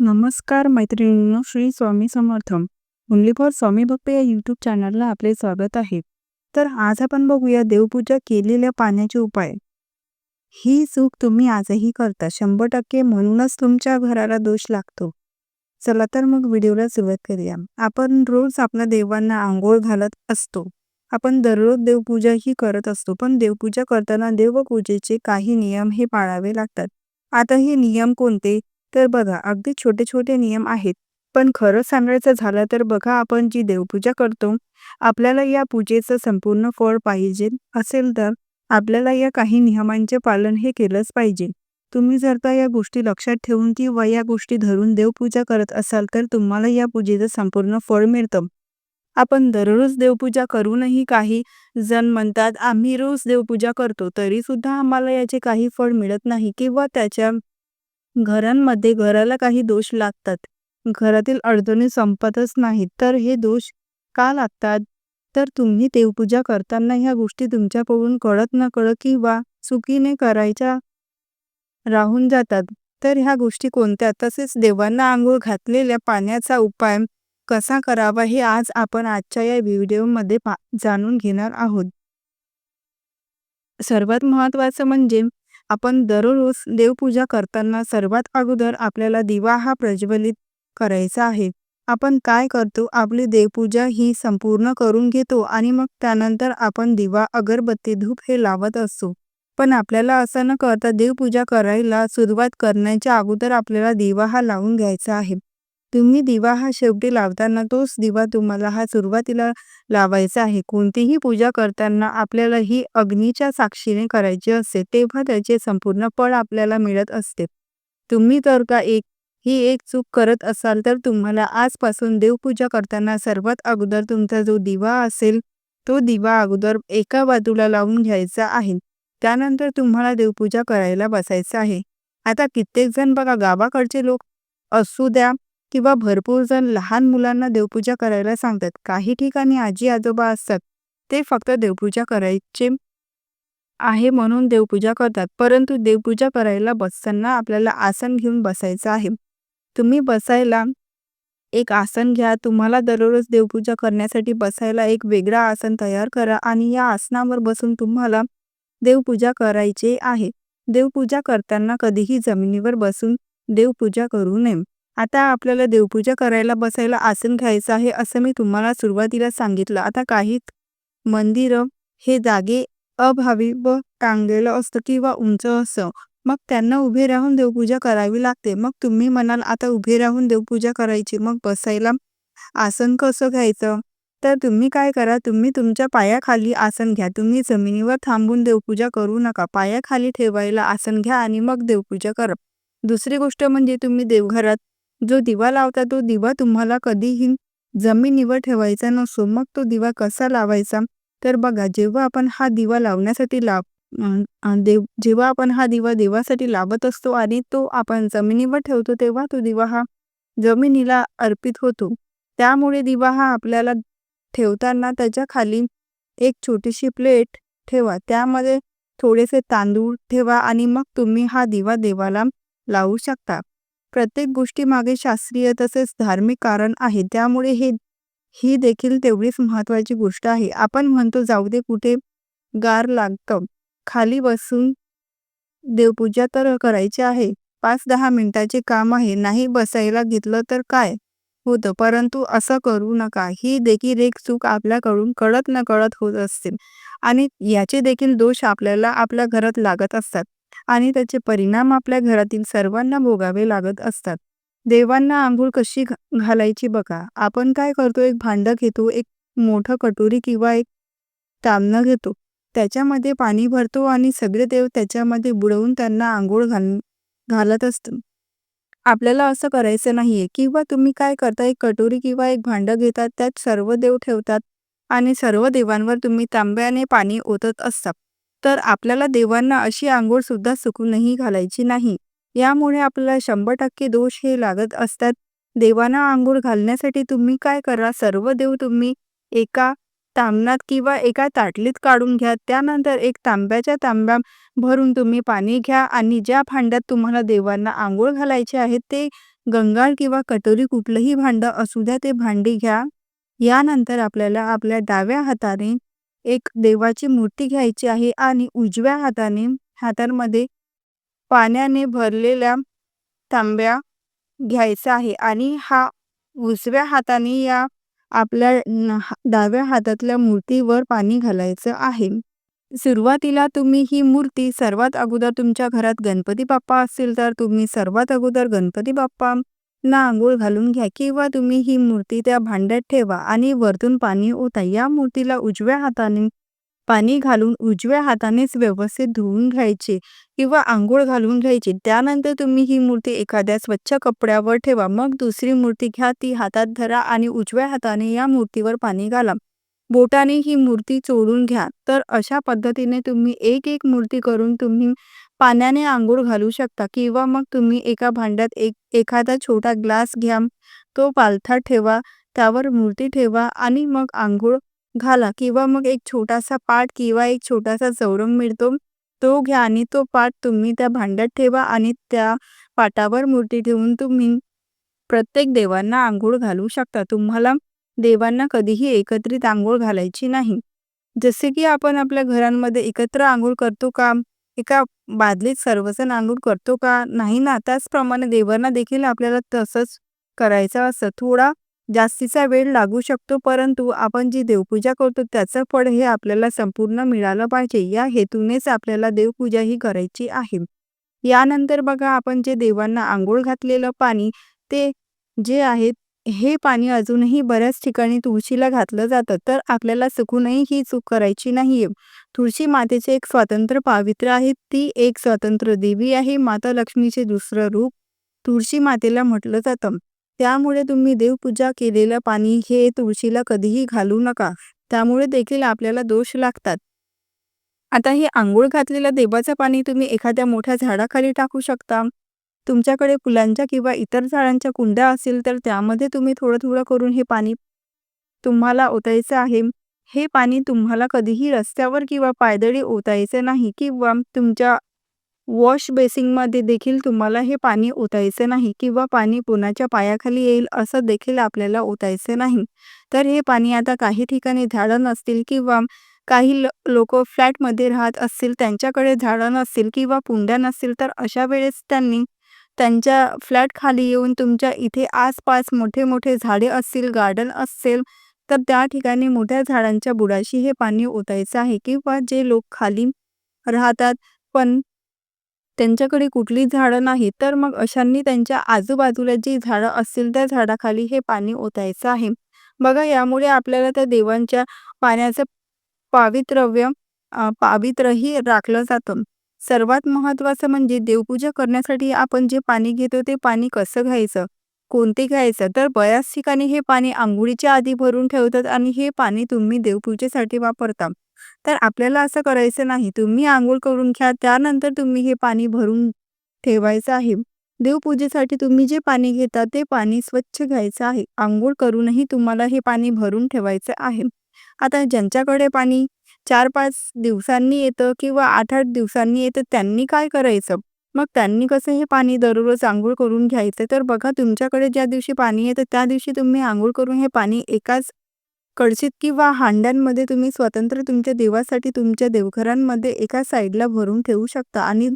नमस्कार मैत्रिणींनो Shri Swami Samarth. Only for Swami भक्त या यूट्यूब चॅनलला आपले स्वागत आहे. तर आज आपण बघूया देवपूजा केलेल्या पाण्याचे उपाय. ही चूक तुम्ही आजही करता शंभर टक्के म्हणूनच तुमच्या घराला दोष लागतो. चला तर मग व्हिडिओला सुरुवात करूया. आपण रोज आपल्या देवांना आंघोळ घालत असतो. आपण दररोज देवपूजा ही करत असतो पण देवपूजा करताना देवपूजेचे काही नियम हे पाळावे लागतात. आता हे नियम कोणते? तर बघा अगदी छोटे छोटे नियम आहेत. पण खरं सांगायचं झालं तर बघा आपण जी देवपूजा करतो आपल्याला या पूजेचं संपूर्ण फळ पाहिजे असेल तर आपल्याला या काही नियमांचे पालन हे केलंच पाहिजे. तुम्ही जर का या गोष्टी लक्षात ठेवून किंवा या गोष्टी धरून देवपूजा करत असाल तर तुम्हाला या पूजेचं संपूर्ण फळ मिळतं. आपण दररोज देवपूजा करूनही काही जण म्हणतात आम्ही रोज देवपूजा करतो तरी सुद्धा आम्हाला याचे काही फळ मिळत नाही किंवा त्याच्या घरांमध्ये घराला काही दोष लागतात. घरातील अडचणी संपतच नाहीत. तर हे दोष का लागतात? तर तुम्ही देवपूजा करताना ह्या गोष्टी तुमच्याकडून कळत न कळत किंवा चुकीने करायच्या राहून जातात. तर ह्या गोष्टी कोणत्या? तसेच देवांना आंघोळ घातलेल्या पाण्याचा उपाय कसा करावा हे आज आपण आजच्या या व्हिडिओमध्ये जाणून घेणार आहोत. सर्वात महत्त्वाचं म्हणजे आपण दररोज देवपूजा करताना सर्वात अगोदर आपल्याला दिवा हा प्रज्वलित करायचा आहे. आपण काय करतो? आपली देवपूजा ही संपूर्ण करून घेतो आणि मग त्यानंतर आपण दिवा अगरबत्ती धूप हे लावत असतो. पण आपल्याला असं न करता देवपूजा करायला सुरुवात करण्याच्या अगोदर आपल्याला दिवा हा लावून घ्यायचा आहे. तुम्ही दिवा हा शेवटी लावताना तोच दिवा तुम्हाला हा सुरुवातीला लावायचा आहे. कोणतीही पूजा करताना आपल्याला ही अग्नीच्या साक्षीने करायची असते तेव्हा त्याचे संपूर्ण फळ आपल्याला मिळत असते. तुम्ही तर का एक ही एक चूक करत असाल तर तुम्हाला आजपासून देवपूजा करताना सर्वात अगोदर तुमचा जो दिवा असेल तो दिवा अगोदर एका बाजूला लावून घ्यायचा आहे. त्यानंतर तुम्हाला देवपूजा करायला बसायचं आहे. आता कित्येक जण बघा गावाकडचे लोक असू द्या किंवा भरपूर जण लहान मुलांना देवपूजा करायला सांगतात. काही ठिकाणी आजी आजोबा असतात ते फक्त देवपूजा करायचे आहे म्हणून देवपूजा करतात. परंतु देवपूजा करायला बसताना आपल्याला आसन घेऊन बसायचं आहे. तुम्ही बसायला एक आसन घ्या. तुम्हाला दररोज देवपूजा करण्यासाठी बसायला एक वेगळा आसन तयार करा आणि या आसनावर बसून तुम्हाला देवपूजा करायचे आहे. देवपूजा करताना कधीही जमिनीवर बसून देवपूजा करू नये. आता आपल्याला देवपूजा करायला बसायला आसन घ्यायचं आहे असं मी तुम्हाला सुरुवातीला सांगितलं. आता काही मंदिरं हे जागे अभावी व टांगलेलं असतं किंवा उंच असतं मग त्यांना उभे राहून देवपूजा करावी लागते. मग तुम्ही म्हणाल आता उभे राहून देवपूजा करायची. मग बसायला आसन कसं घ्यायचं? तर तुम्ही काय करा तुम्ही तुमच्या पायाखाली आसन घ्या. तुम्ही जमिनीवर थांबून देवपूजा करू नका. पायाखाली ठेवायला आसन घ्या आणि मग देवपूजा करा. दुसरी गोष्ट म्हणजे तुम्ही देवघरात जो दिवा लावता तो दिवा तुम्हाला कधीही जमिनीवर ठेवायचा नसतो मग तो दिवा कसा लावायचा? तर बघा जेव्हा आपण हा दिवा लावण्यासाठी लाव देव जेव्हा आपण हा दिवा देवासाठी लावत असतो आणि तो आपण जमिनीवर ठेवतो तेव्हा तो दिवा हा जमिनीला अर्पित होतो. त्यामुळे दिवा हा आपल्याला ठेवताना त्याच्याखाली एक छोटीशी प्लेट ठेवा. त्यामध्ये थोडेसे तांदूळ ठेवा आणि मग तुम्ही हा दिवा देवाला लावू शकता. प्रत्येक गोष्टी मागे शास्त्रीय तसेच धार्मिक कारण आहे. त्यामुळे हे ही देखील तेवढीच महत्त्वाची गोष्ट आहे. आपण म्हणतो जाऊ दे कुठे गार लागतं. खाली बसून देवपूजा तर करायची आहे. पाच दहा मिनिटाचे काम आहे. नाही बसायला घेतलं तर काय होतं? परंतु असं करू नका. ही देखील एक चूक आपल्याकडून कळत न कळत होत असते. आणि याचे देखील दोष आपल्याला आपल्या घरात लागत असतात. आणि त्याचे परिणाम आपल्या घरातील सर्वांना भोगावे लागत असतात. देवांना आंघोळ कशी घालायची बघा. आपण काय करतो एक भांड घेतो एक मोठं कटोरी किंवा एक तामणं घेतो. त्याच्यामध्ये पाणी भरतो आणि सगळे देव त्याच्यामध्ये बुडवून त्यांना आंघोळ घाल घालत असतो आपल्याला असं करायचं नाहीये. किंवा तुम्ही काय करता एक कटोरी किंवा एक भांड घेतात त्यात सर्व देव ठेवतात आणि सर्व देवांवर तुम्ही तांब्याने पाणी ओतत असतात तर आपल्याला देवांना अशी आंघोळ सुद्धा सुकूनही घालायची नाही. यामुळे आपल्याला शंभर टक्के दोष हे लागत असतात. देवांना आंघोळ घालण्यासाठी तुम्ही काय करा? सर्व देव तुम्ही एका तांबणात किंवा एका ताटलीत काढून घ्या. त्यानंतर एक तांब्याच्या तांब्या भरून तुम्ही पाणी घ्या आणि ज्या भांड्यात तुम्हाला देवांना आंघोळ घालायचे आहे ते गंगाळ किंवा कटोरी कुठलंही भांडं असू द्या ते भांडी घ्या. यानंतर आपल्याला आपल्या डाव्या हाताने एक देवाची मूर्ती घ्यायची आहे आणि उजव्या हाताने हातांमध्ये पाण्याने भरलेल्या तांब्या घ्यायचा आहे आणि हा उजव्या हाताने या आपल्या डाव्या हातातल्या मूर्तीवर पाणी घालायचं आहे. सुरुवातीला तुम्ही ही मूर्ती सर्वात अगोदर तुमच्या घरात गणपती बाप्पा असतील तर तुम्ही सर्वात अगोदर गणपती बाप्पा ना आंघोळ घालून घ्या किंवा तुम्ही ही मूर्ती त्या भांड्यात ठेवा आणि वरतून पाणी ओता. या मूर्तीला उजव्या हाताने पाणी घालून उजव्या हातानेच व्यवस्थित धुवून घ्यायचे किंवा आंघोळ घालून घ्यायची. त्यानंतर तुम्ही ही मूर्ती एखाद्या स्वच्छ कपड्यावर ठेवा. मग दुसरी मूर्ती घ्या. ती हातात धरा आणि उजव्या हाताने या मूर्तीवर पाणी घाला. बोटाने ही मूर्ती चोळून घ्या. तर अशा पद्धतीने तुम्ही एक एक मूर्ती करून तुम्ही पाण्याने आंघोळ घालू शकता किंवा मग तुम्ही एका भांड्यात एक एखादा छोटा ग्लास घ्या तो पालथा ठेवा त्यावर मूर्ती ठेवा आणि मग आंघोळ घाला किंवा मग एक छोटासा पाट किंवा एक छोटासा चौरंग मिळतो तो घ्या आणि तो पाट तुम्ही त्या भांड्यात ठेवा आणि त्या पाटावर मूर्ती ठेवून तुम्ही प्रत्येक देवांना आंघोळ घालू शकता. तुम्हाला देवांना कधीही एकत्रित आंघोळ घालायची नाही. जसे की आपण आपल्या घरांमध्ये एकत्र आंघोळ करतो का? एका बादलीत सर्वजण आंघोळ करतो का? नाही ना. त्याचप्रमाणे देवांना देखील आपल्याला तसंच करायचं असतं. थोडा जास्तीचा वेळ लागू शकतो परंतु आपण जी देवपूजा करतो त्याचं फळ हे आपल्याला संपूर्ण मिळालं पाहिजे. या हेतूनेच आपल्याला देवपूजा ही करायची आहे. यानंतर बघा आपण जे देवांना आंघोळ घातलेलं पाणी ते जे आहे हे पाणी अजूनही बऱ्याच ठिकाणी तुळशीला घातलं जातं तर आपल्याला चुकूनही ही चूक करायची नाहीये. तुळशी मातेचे एक स्वतंत्र पावित्र्य आहे ती एक स्वतंत्र देवी आहे माता लक्ष्मीचे दुसरं रूप तुळशी मातेला म्हटलं जातं. त्यामुळे तुम्ही देवपूजा केलेलं पाणी हे तुळशीला कधीही घालू नका. त्यामुळे देखील आपल्याला दोष लागतात. आता हे आंघोळ घातलेलं देवाचं पाणी तुम्ही एखाद्या मोठ्या झाडाखाली टाकू शकता. तुमच्याकडे फुलांच्या किंवा इतर झाडांच्या कुंड्या असतील तर त्यामध्ये तुम्ही थोडं थोडं करून हे पाणी तुम्हाला ओतायचं आहे. हे पाणी तुम्हाला कधीही रस्त्यावर किंवा पायदळी ओतायचं नाही किंवा तुमच्या वॉश बेसिंगमध्ये देखील तुम्हाला हे पाणी ओतायचं नाही किंवा पाणी कोणाच्या पायाखाली येईल असं देखील आपल्याला ओतायचं नाही. तर हे पाणी आता काही ठिकाणी झाडं नसतील किंवा काही लोक फ्लॅटमध्ये राहत असतील त्यांच्याकडे झाडं नसतील किंवा कुंड्या नसतील तर अशा वेळेस त्यांनी त्यांच्या फ्लॅट खाली येऊन तुमच्या इथे आसपास मोठे मोठे झाडे असतील गार्डन असेल तर त्या ठिकाणी मोठ्या झाडांच्या बुडाशी हे पाणी ओतायचं आहे. किंवा जे लोक खाली राहतात पण त्यांच्याकडे कुठली झाडं नाही तर मग अशांनी त्यांच्या आजूबाजूला जी झाडं असतील त्या झाडाखाली हे पाणी ओतायचं आहे. बघा यामुळे आपल्याला त्या देवांच्या पाण्याचं पावित्रव्य पावित्रही राखलं जातं. सर्वात महत्त्वाचं म्हणजे देवपूजा करण्यासाठी आपण जे पाणी घेतो ते पाणी कसं घ्यायचं? कोणते घ्यायचं? तर बऱ्याच ठिकाणी हे पाणी आंघोळीच्या आधी भरून ठेवतात आणि हे पाणी तुम्ही देवपूजेसाठी वापरता. तर आपल्याला असं करायचं नाही. तुम्ही आंघोळ करून घ्या. त्यानंतर तुम्ही हे पाणी भरून ठेवायचं आहे. देवपूजेसाठी तुम्ही जे पाणी घेता ते पाणी स्वच्छ घ्यायचं आहे. आंघोळ करूनही तुम्हाला हे पाणी भरून ठेवायचं आहे. आता ज्यांच्याकडे पाणी चार पाच दिवसांनी येतं किंवा आठ आठ दिवसांनी येतं त्यांनी काय करायचं? मग त्यांनी कसं हे पाणी दररोज आंघोळ करून घ्यायचं? तर बघा तुमच्याकडे ज्या दिवशी पाणी येतं त्या दिवशी तुम्ही आंघोळ करून हे पाणी एकाच कळशीत किंवा हांड्यांमध्ये तुम्ही स्वतंत्र तुमच्या देवासाठी तुमच्या देवघरांमध्ये एका साईडला भरून ठेवू शकता. आणि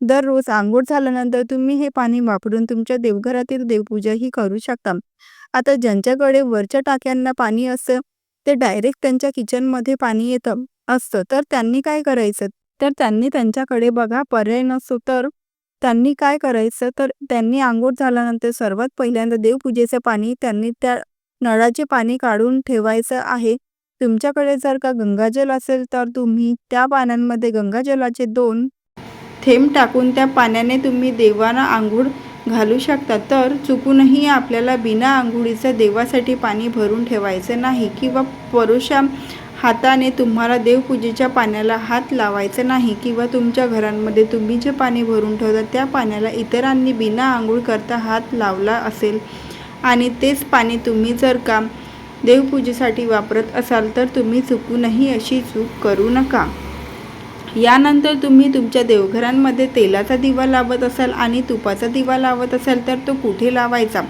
दररोज आंघोळ झाल्यानंतर तुम्ही हे पाणी वापरून तुमच्या देवघरातील देवपूजाही करू शकता. आता ज्यांच्याकडे वरच्या टाक्यांना पाणी असतं ते डायरेक्ट त्यांच्या किचनमध्ये पाणी येतं. असतं. तर त्यांनी काय करायचं? तर त्यांनी त्यांच्याकडे बघा पर्याय नसतो तर त्यांनी काय करायचं? तर त्यांनी आंघोळ झाल्यानंतर सर्वात पहिल्यांदा देवपूजेचं पाणी त्यांनी त्या नळाचे पाणी काढून ठेवायचं आहे. तुमच्याकडे जर का गंगाजल असेल तर तुम्ही त्या पाण्यांमध्ये गंगाजलाचे दोन थेंब टाकून त्या पाण्याने तुम्ही देवांना आंघोळ घालू शकता. तर चुकूनही आपल्याला बिना आंघोळीचं देवासाठी पाणी भरून ठेवायचं नाही किंवा परुषा हाताने तुम्हाला देवपूजेच्या पाण्याला हात लावायचा नाही किंवा तुमच्या घरांमध्ये तुम्ही जे पाणी भरून ठेवता त्या पाण्याला इतरांनी बिना आंघोळ करता हात लावला असेल. आणि तेच पाणी तुम्ही जर का देवपूजेसाठी वापरत असाल तर तुम्ही चुकूनही अशी चूक करू नका. यानंतर तुम्ही तुमच्या देवघरांमध्ये तेलाचा दिवा लावत असाल आणि तुपाचा दिवा लावत असाल तर तो कुठे लावायचा?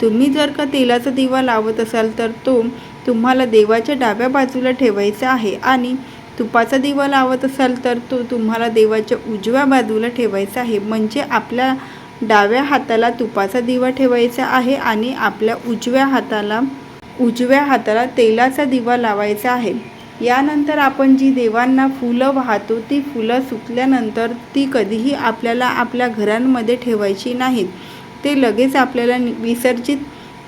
तुम्ही जर का तेलाचा दिवा लावत असाल तर तो तुम्हाला देवाच्या डाव्या बाजूला ठेवायचा आहे आणि तुपाचा दिवा लावत असाल तर तो तुम्हाला देवाच्या उजव्या बाजूला ठेवायचा आहे. म्हणजे आपल्या डाव्या हाताला तुपाचा दिवा ठेवायचा आहे आणि आपल्या उजव्या हाताला उजव्या हाताला तेलाचा दिवा लावायचा आहे. यानंतर आपण जी देवांना फुलं वाहतो ती फुलं सुकल्यानंतर ती कधीही आपल्याला आपल्या घरांमध्ये ठेवायची नाहीत. ते लगेच आपल्याला नि- विसर्जित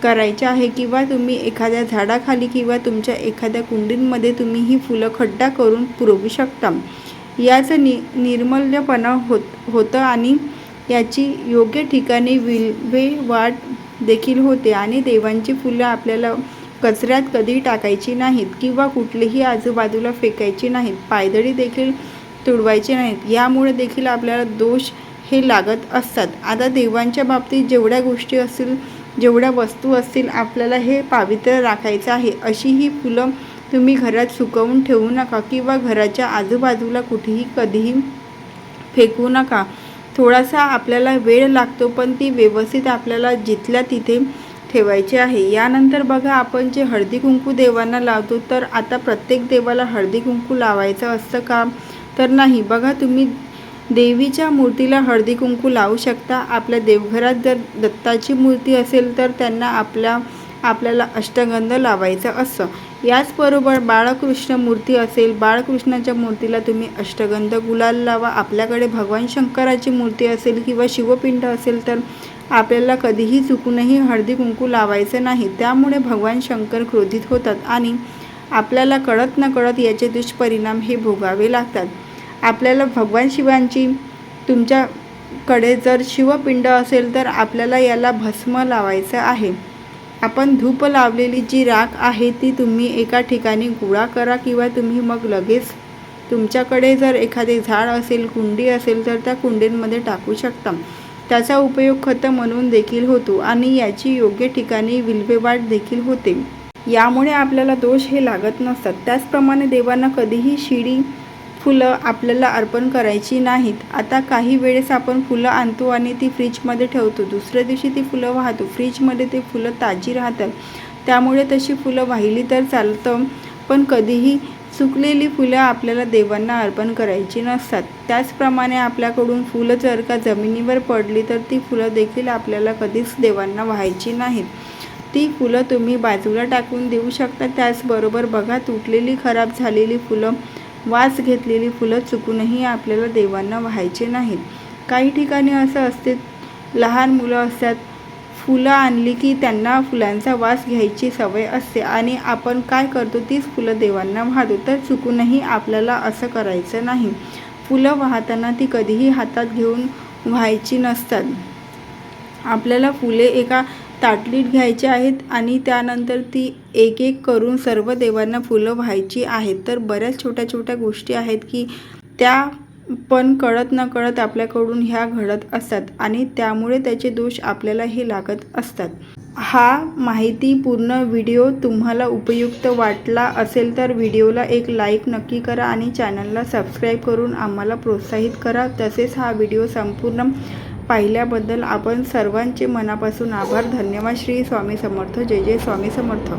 करायचे आहे किंवा तुम्ही एखाद्या झाडाखाली किंवा तुमच्या एखाद्या कुंडींमध्ये तुम्ही ही फुलं खड्डा करून पुरवू शकता. याचं नि निर्मल्यपणा होत होतं आणि याची योग्य ठिकाणी विल्हेवाट देखील होते आणि देवांची फुलं आपल्याला कचऱ्यात कधी टाकायची नाहीत किंवा कुठलीही आजूबाजूला फेकायची नाहीत पायदळी देखील तुडवायची नाहीत. यामुळे देखील आपल्याला दोष हे लागत असतात. आता देवांच्या बाबतीत जेवढ्या गोष्टी असतील जेवढ्या वस्तू असतील आपल्याला हे पावित्र्य राखायचं आहे. अशी ही फुलं तुम्ही घरात सुकवून ठेवू नका किंवा घराच्या आजूबाजूला कुठेही कधीही फेकू नका. थोडासा आपल्याला वेळ लागतो पण ती व्यवस्थित आपल्याला जिथल्या तिथे ठेवायची आहे. यानंतर बघा आपण जे हळदी कुंकू देवांना लावतो तर आता प्रत्येक देवाला हळदी कुंकू लावायचं असतं का? तर नाही. बघा तुम्ही देवीच्या मूर्तीला हळदी कुंकू लावू शकता. आपल्या देवघरात जर दत्ताची मूर्ती असेल तर त्यांना आपल्या आपल्याला अष्टगंध लावायचं असं. याचबरोबर बाळकृष्ण मूर्ती असेल बाळकृष्णाच्या मूर्तीला तुम्ही अष्टगंध गुलाल लावा. आपल्याकडे भगवान शंकराची मूर्ती असेल किंवा शिवपिंड असेल तर आपल्याला कधीही चुकूनही हळदी कुंकू लावायचं नाही. त्यामुळे भगवान शंकर क्रोधित होतात आणि आपल्याला कळत न कळत याचे दुष्परिणाम हे भोगावे लागतात. आपल्याला भगवान शिवांची तुमच्याकडे जर शिवपिंड असेल तर आपल्याला याला भस्म लावायचं आहे. आपण धूप लावलेली जी राख आहे ती तुम्ही एका ठिकाणी गोळा करा किंवा तुम्ही मग लगेच तुमच्याकडे जर एखादे झाड असेल कुंडी असेल तर त्या कुंडींमध्ये टाकू शकता. त्याचा उपयोग खत म्हणून देखील होतो आणि याची योग्य ठिकाणी विल्हेवाट देखील होते. यामुळे आपल्याला दोष हे लागत नसतात. त्याचप्रमाणे देवांना कधीही शिडी फुलं आपल्याला अर्पण करायची नाहीत. आता काही वेळेस आपण फुलं आणतो आणि ती फ्रीजमध्ये ठेवतो. दुसऱ्या दिवशी ती फुलं वाहतो. फ्रीजमध्ये ते फुलं ताजी राहतात. त्यामुळे तशी फुलं वाहिली तर चालतं पण कधीही सुकलेली फुलं आपल्याला देवांना अर्पण करायची नसतात. त्याचप्रमाणे आपल्याकडून फुलं जर का जमिनीवर पडली तर ती फुलं देखील आपल्याला कधीच देवांना व्हायची नाहीत. ती फुलं तुम्ही बाजूला टाकून देऊ शकता. त्याचबरोबर बघा तुटलेली खराब झालेली फुलं वास घेतलेली फुलं चुकूनही आपल्याला देवांना व्हायचे नाहीत. काही ठिकाणी असं असते लहान मुलं असतात फुलं आणली की त्यांना फुलांचा वास घ्यायची सवय असते आणि आपण काय करतो तीच फुलं देवांना वाहतो. तर चुकूनही आपल्याला असं करायचं नाही. फुलं वाहताना ती कधीही हातात घेऊन व्हायची नसतात. आपल्याला फुले एका ताटलीत घ्यायचे आहेत आणि त्यानंतर ती एक एक करून सर्व देवांना फुलं व्हायची आहेत. तर बऱ्याच छोट्या छोट्या गोष्टी आहेत की त्या पण कळत न कळत आपल्याकडून ह्या घडत असतात आणि त्यामुळे त्याचे दोष आपल्याला हे लागत असतात. हा माहितीपूर्ण व्हिडिओ तुम्हाला उपयुक्त वाटला असेल तर व्हिडिओला एक लाईक नक्की करा आणि चॅनलला सबस्क्राईब करून आम्हाला प्रोत्साहित करा. तसेच हा व्हिडिओ संपूर्ण पाहिल्याबद्दल आपण सर्वांचे मनापासून आभार. धन्यवाद. श्री स्वामी समर्थ. जय जय स्वामी समर्थ.